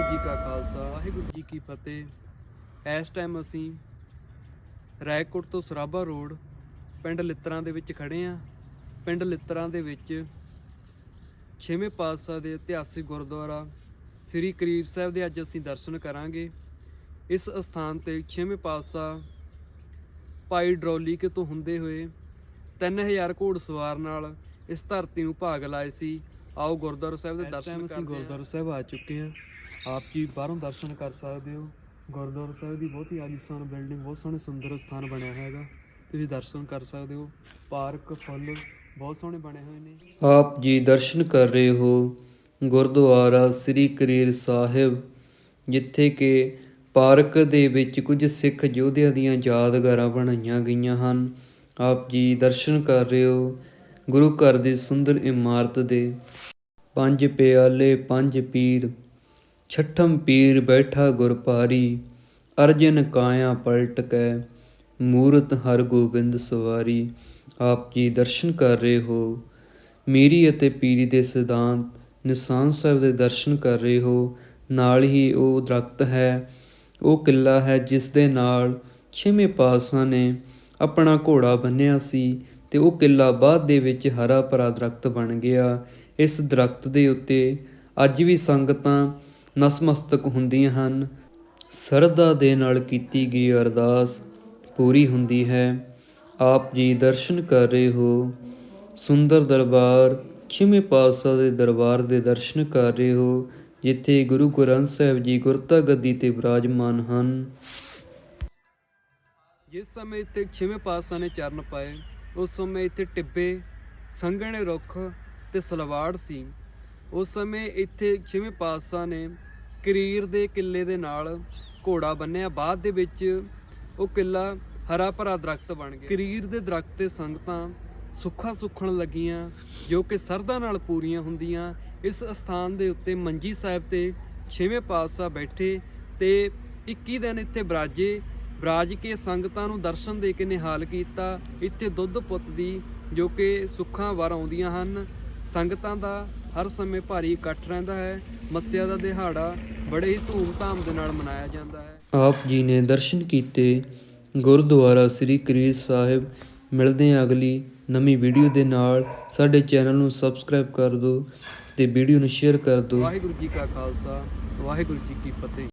ਵਾਹਿਗੁਰੂ ਜੀ ਕਾ ਖਾਲਸਾ, ਵਾਹਿਗੁਰੂ ਜੀ ਕੀ ਫਤਿਹ। ਇਸ ਟਾਈਮ ਅਸੀਂ ਰਾਏਕੋਟ ਤੋਂ ਸਰਾਭਾ ਰੋਡ ਪਿੰਡ ਲਿੱਤਰਾਂ ਦੇ ਵਿੱਚ ਖੜੇ ਆ ਪਿੰਡ ਲਿੱਤਰਾਂ ਦੇ ਵਿੱਚ ਛੇਵੇਂ ਪਾਤਸ਼ਾਹ ਦੇ ਇਤਿਹਾਸਿਕ ਗੁਰਦੁਆਰਾ ਸ੍ਰੀ ਕਰੀਬ ਸਾਹਿਬ ਦੇ ਅੱਜ ਅਸੀਂ ਦਰਸ਼ਨ ਕਰਾਂਗੇ। ਇਸ ਸਥਾਨ ਤੇ ਛੇਵੇਂ ਪਾਤਸ਼ਾਹ ਭਾਈ ਡਰੋਲੀਕੇ ਤੋਂ ਹੁੰਦੇ ਹੋਏ 3000 ਘੋੜ ਸਵਾਰ ਨਾਲ ਇਸ ਧਰਤੀ ਨੂੰ ਭਾਗ ਲਾਏ ਸੀ। ਆਓ ਗੁਰਦੁਆਰਾ ਸਾਹਿਬ ਦੇ ਦਰਸ਼ਨ ਅਸੀਂ ਗੁਰਦੁਆਰਾ ਸਾਹਿਬ ਆ ਚੁੱਕੇ ਹਾਂ। ਆਪ ਜੀ ਬਾਹਰੋਂ ਦਰਸ਼ਨ ਕਰ ਸਕਦੇ ਹੋ। ਗੁਰਦੁਆਰਾ ਸਾਹਿਬ ਦੀ ਬਹੁਤ ਹੀ ਆਲੀਸ਼ਾਨ ਬਿਲਡਿੰਗ ਬਹੁਤ ਸੋਹਣੇ ਸੁੰਦਰ ਸਥਾਨ ਬਣਿਆ ਹੋਇਆ ਹੈਗਾ। ਤੁਸੀਂ ਦਰਸ਼ਨ ਕਰ ਸਕਦੇ ਹੋ। ਪਾਰਕ ਫੁੱਲ ਬਹੁਤ ਸੋਹਣੇ ਬਣੇ ਹੋਏ ਨੇ। ਆਪ ਜੀ ਦਰਸ਼ਨ ਕਰ ਰਹੇ ਹੋ। ਗੁਰਦੁਆਰਾ ਸ੍ਰੀ ਕਰੀਰ ਸਾਹਿਬ ਜਿੱਥੇ ਕਿ ਪਾਰਕ ਦੇ ਵਿੱਚ ਕੁਝ ਸਿੱਖ ਯੋਧਿਆਂ ਦੀਆਂ ਯਾਦਗਾਰਾਂ ਬਣਾਈਆਂ ਗਈਆਂ ਹਨ। ਆਪ ਜੀ ਦਰਸ਼ਨ ਕਰ ਰਹੇ ਹੋ। ਗੁਰੂ ਘਰ ਦੀ ਸੁੰਦਰ ਇਮਾਰਤ ਦੇ ਪੰਜ ਪਿਆਲੇ, ਪੰਜ ਪੀਰ, ਛਠਮ ਪੀਰ ਬੈਠਾ ਗੁਰਪਾਰੀ ਅਰਜਨ ਕਾਇਆ ਪਲਟ ਕੈ ਮੂਰਤ ਹਰ ਗੋਬਿੰਦ ਸਵਾਰੀ, ਆਪ ਜੀ ਦਰਸ਼ਨ ਕਰ ਰਹੇ ਹੋ। ਮੀਰੀ ਅਤੇ ਪੀਰੀ ਦੇ ਸਿਧਾਂਤ, ਨਿਸ਼ਾਨ ਸਾਹਿਬ ਦੇ ਦਰਸ਼ਨ ਕਰ ਰਹੇ ਹੋ। ਨਾਲ ਹੀ ਉਹ ਦਰਖਤ ਹੈ, ਉਹ ਕਿਲਾ ਹੈ ਜਿਸ ਦੇ ਨਾਲ ਛੇਵੇਂ ਪਾਤਸ਼ਾਹ ਨੇ ਆਪਣਾ ਘੋੜਾ ਬੰਨਿਆ ਸੀ। ਤੇ ਉਹ ਕਿਲਾ ਬਾਅਦ ਦੇ ਵਿੱਚ ਹਰਾ ਭਰਾ ਦਰਖਤ ਬਣ ਗਿਆ। ਇਸ ਦਰਖਤ ਦੇ ਉੱਤੇ ਅੱਜ ਵੀ ਸੰਗਤਾਂ ਨਸਮਸਤਕ ਹੁੰਦੀਆਂ ਹਨ। ਸਰਦਾ ਦੇ ਨਾਲ ਕੀਤੀ ਗਈ ਅਰਦਾਸ ਪੂਰੀ ਹੁੰਦੀ ਹੈ। ਆਪ ਜੀ ਦਰਸ਼ਨ ਕਰ ਰਹੇ ਹੋ। ਸੁੰਦਰ ਦਰਬਾਰ, ਛੇਵੇਂ ਪਾਤਸ਼ਾਹ ਦੇ ਦਰਬਾਰ ਦੇ ਦਰਸ਼ਨ ਕਰ ਰਹੇ ਹੋ, ਜਿੱਥੇ ਗੁਰੂ ਗ੍ਰੰਥ ਸਾਹਿਬ ਜੀ ਗੁਰਤਾ ਗੱਦੀ ਤੇ ਵਿਰਾਜਮਾਨ ਹਨ। ਜਿਸ ਸਮੇਂ ਇੱਥੇ ਛੇਵੇਂ ਪਾਤਸ਼ਾਹ ਨੇ ਚਰਨ ਪਾਏ ਉਸ ਸਮੇਂ ਇੱਥੇ ਟਿੱਬੇ, ਸੰਘਣੇ ਰੁੱਖ ਤੇ ਸਲਵਾੜ ਸੀ। ਉਸ ਸਮੇਂ ਇੱਥੇ ਛੇਵੇਂ ਪਾਤਸ਼ਾਹ ਨੇ ਕਰੀਰ ਦੇ ਕਿਲੇ ਦੇ ਨਾਲ ਘੋੜਾ ਬੰਨਿਆ। ਬਾਅਦ ਦੇ ਵਿੱਚ ਉਹ ਕਿਲਾ ਹਰਾ ਭਰਾ ਦਰਖਤ ਬਣ ਗਿਆ। ਕਰੀਰ ਦੇ ਦਰਖਤ ਤੇ ਸੰਗਤਾਂ ਸੁੱਖਾ ਸੁੱਖਣ ਲੱਗੀਆਂ, ਜੋ ਕਿ ਸਰਦਾ ਨਾਲ ਪੂਰੀਆਂ ਹੁੰਦੀਆਂ। ਇਸ ਸਥਾਨ ਦੇ ਉੱਤੇ ਮੰਜੀ ਸਾਹਿਬ ਤੇ ਛੇਵੇਂ ਪਾਤਸ਼ਾਹ ਬੈਠੇ ਤੇ 21 ਦਿਨ ਇੱਥੇ ਬਰਾਜੇ ਬਰਾਜ ਕੇ ਸੰਗਤਾਂ ਨੂੰ ਦਰਸ਼ਨ ਦੇ ਕੇ ਨਿਹਾਲ ਕੀਤਾ। ਇੱਥੇ ਦੁੱਧ ਪੁੱਤ ਦੀ ਜੋ ਕਿ ਸੁੱਖਾਂ ਵਾਰ ਆਉਂਦੀਆਂ ਹਨ। ਸੰਗਤਾਂ ਦਾ ਹਰ ਸਮੇਂ ਭਾਰੀ ਇਕੱਠ ਰਹਿੰਦਾ ਹੈ। ਮੱਸਿਆ ਦਾ ਦਿਹਾੜਾ ਬੜੇ ਹੀ ਧੂਮ-ਧਾਮ ਦੇ ਨਾਲ ਮਨਾਇਆ ਜਾਂਦਾ ਹੈ। ਆਪ ਜੀ ਨੇ ਦਰਸ਼ਨ ਕੀਤੇ। ਗੁਰਦੁਆਰਾ ਸ੍ਰੀ ਕਰੀਰ ਸਾਹਿਬ। ਮਿਲਦੇ ਹਾਂ ਅਗਲੀ ਨਵੀਂ ਵੀਡੀਓ ਦੇ ਨਾਲ। ਸਾਡੇ ਚੈਨਲ ਨੂੰ ਸਬਸਕ੍ਰਾਈਬ ਕਰ ਦਿਓ ਤੇ ਵੀਡੀਓ ਨੂੰ ਸ਼ੇਅਰ ਕਰ ਦਿਓ। ਵਾਹਿਗੁਰੂ ਜੀ ਕਾ ਖਾਲਸਾ ਵਾਹਿਗੁਰੂ ਜੀ ਕੀ ਫਤਿਹ।